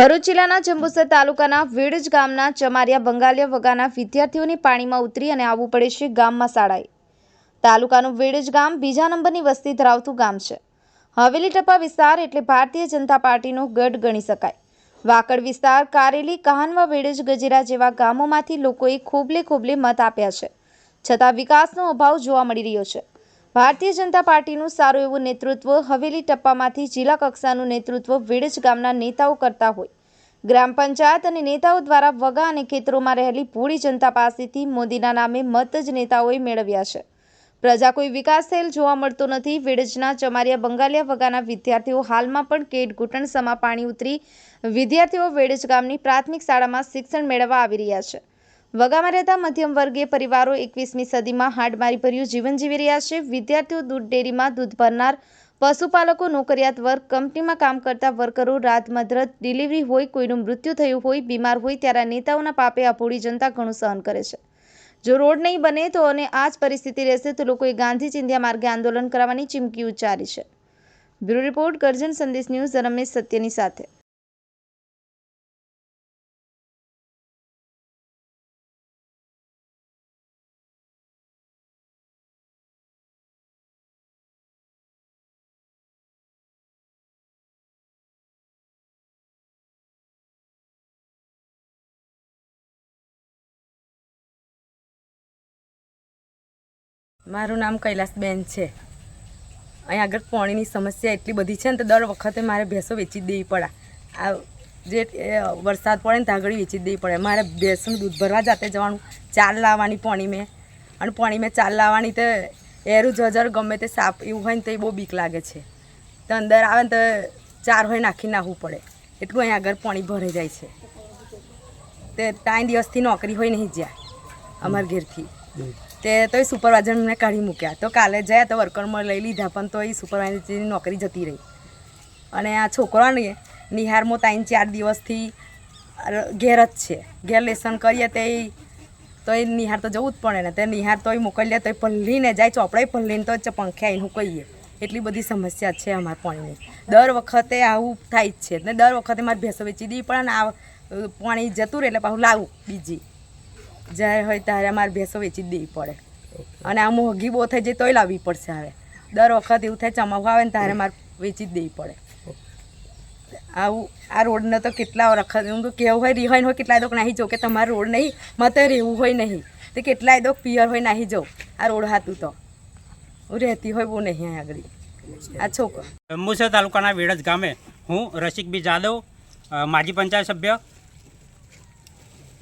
ભરૂચ જિલ્લાના જંબુસર તાલુકાના વીડજ ગામના ચમારિયા બંગાલિયા વગાના વિદ્યાર્થીઓની પાણીમાં ઉતરી અને આવવું પડે છે ગામમાં શાળાએ તાલુકાનું વીડજ ગામ બીજા નંબરની વસ્તી ધરાવતું ગામ છે. હવેલી ટપ્પા વિસ્તાર એટલે ભારતીય જનતા પાર્ટીનો ગઢ ગણી શકાય. વાકડ વિસ્તાર, કારેલી, કહાનવા વીડજ, ગજેરા જેવા ગામોમાંથી લોકોએ ખોબલે ખોબલે મત આપ્યા છે. છતાં વિકાસનો અભાવ જોવા મળી રહ્યો છે. ભારતીય જનતા પાર્ટીનું સારું એવું નેતૃત્વ હવેલી ટપ્પામાંથી જિલ્લા કક્ષાનું નેતૃત્વ વિડજ ગામના નેતાઓ કરતા હોય. ગ્રામ પંચાયત અને નેતાઓ દ્વારા વગા અને ખેતરોમાં રહેલી ભોળી જનતા પાસેથી મોદીના નામે મત જ નેતાઓએ મેળવ્યા છે. પ્રજા કોઈ વિકાસ થયેલ જોવા મળતો નથી. વેડજના ચમારિયા બંગાલિયા વગાના વિદ્યાર્થીઓ હાલમાં પણ કેટ ઘૂંટણ સમા પાણી ઉતરી વિદ્યાર્થીઓ વેડજ ગામની પ્રાથમિક શાળામાં શિક્ષણ મેળવવા આવી રહ્યા છે. વગામાં રહેતા મધ્યમ વર્ગીય પરિવારો એકવીસમી સદીમાં હાડમારી ભર્યું જીવન જીવી રહ્યા છે. વિદ્યાર્થીઓ દૂધ ડેરીમાં દૂધ ભરનાર પશુપાલકો, નોકરિયાત વર્ગ, કંપનીમાં કામ કરતા વર્કરો રાત મધરત ડિલિવરી હોય, કોઈનું મૃત્યુ થયું હોય, બીમાર હોય ત્યારે નેતાઓના પાપે અભોળી જનતા ઘણું સહન કરે છે. જો રોડ નહીં બને તો અને આ જ પરિસ્થિતિ રહેશે તો લોકોએ ગાંધી ચિંધ્યા માર્ગે આંદોલન કરવાની ચીમકી ઉચ્ચારી છે. બ્યુરો રિપોર્ટ, ગર્જન સંદેશ ન્યૂઝ, રમેશ સત્યની સાથે. મારું નામ કૈલાસબેન છે. અહીં આગળ પાણીની સમસ્યા એટલી બધી છે ને તો દર વખતે મારે ભેંસો વેચી દેવી પડે. આ જે વરસાદ પડે ને ત્યાં આગળ વેચી દેવી પડે. મારે ભેંસનું દૂધ ભરવા જાતે જવાનું ચાલ લાવવાની પાણી મેં. અને પાણી મેં ચાર લાવવાની તો એરું જજર ગમે તે સાપ એવું હોય ને તો એ બહુ બીક લાગે છે. તો અંદર આવે ને તો ચાર હોય નાખી નાખવું પડે. એટલું અહીં આગળ પાણી ભરાઈ જાય છે. તે ત્રણ દિવસથી નોકરી હોય નહીં જ્યાં, અમારા ઘેરથી. તે તો એ સુપરવાઇઝરને કાઢી મૂક્યા. તો કાલે જાય તો વર્કરમાં લઈ લીધા, પણ તો એ સુપરવાઇઝરની નોકરી જતી રહી. અને આ છોકરાને નિહારમાં ત્રણ ચાર દિવસથી ઘેર જ છે. ઘેર લેસન કરીએ તે તો એ નિહાર તો જવું જ પડે ને. તે નિહાર તો એ મોકલીએ તો એ પલ્લીને જાય ચોપડે પલ્લીને તો પંખે આવીને કહીએ. એટલી બધી સમસ્યા છે અમારા પાણીની. દર વખતે આવું થાય જ છે. ને દર વખતે મારે ભેંસો વેચી દેવી ને આ પાણી જતું રહે એટલે પાછું લાવું બીજી. જ્યારે હોય ત્યારે અમારે ભેંસો વેચી જ દેવી પડે. અને આ મોંઘી બહુ થઈ જાય તોય લાવવી પડશે હવે. દર વખત એવું થાય ચમાવું આવે ને ત્યારે મારે વેચી જ દેવી પડે. આવું, આ રોડને તો કેટલા વખત હું તો કેવું હોય રિહાઈન હોય, કેટલાય દોક નાહી જાઉં કે તમારે રોડ નહીં મતે રહેવું હોય નહીં. તે કેટલાય દોક પિયર હોય નાહી જાઉં. આ રોડ હાતું તો. હું રહેતી હોય બહુ નહીં આગળ. આ છોકરો. જંબુસર તાલુકાના વેડજ ગામે હું રસિકબી જાદવ માજી પંચાયત સભ્ય.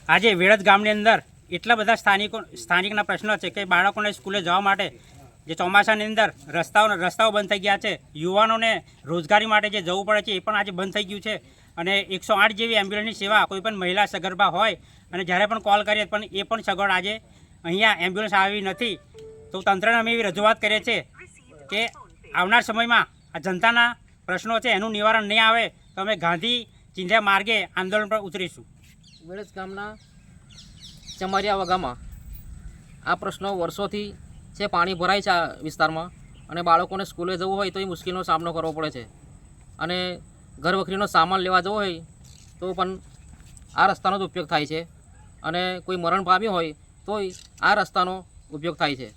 આજે વેળજ ગામની અંદર એટલા બધા સ્થાનિકો સ્થાનિકના પ્રશ્નો છે કે બાળકોને સ્કૂલે જવા માટે જે ચોમાસાની અંદર રસ્તાઓ રસ્તાઓ બંધ થઈ ગયા છે, યુવાનોને રોજગારી માટે જે જવું પડે છે એ પણ આજે બંધ થઈ ગયું છે. અને એકસો આઠ જેવી એમ્બ્યુલન્સની સેવા કોઈ પણ મહિલા સગર્ભા હોય અને જ્યારે પણ કોલ કરીએ પણ એ પણ સગવડ આજે અહીંયા એમ્બ્યુલન્સ આવી નથી. તો તંત્રને અમે એવી રજૂઆત કરીએ છીએ કે આવનાર સમયમાં આ જનતાના પ્રશ્નો છે એનું નિવારણ નહીં આવે તો અમે ગાંધી ચિંધ્યા માર્ગે આંદોલન પર ઉતરીશું. વેળજ ગામના ચમારિયા વગામાં આ પ્રશ્નો વર્ષોથી છે, પાણી ભરાય છે આ વિસ્તારમાં અને બાળકોને સ્કૂલે જવું હોય તો એ મુશ્કેલીનો સામનો કરવો પડે છે. અને ઘર વખરીનો સામાન લેવા જવો હોય તો પણ આ રસ્તાનો જ ઉપયોગ થાય છે. અને કોઈ મરણ પામ્યું હોય તોય આ રસ્તાનો ઉપયોગ થાય છે.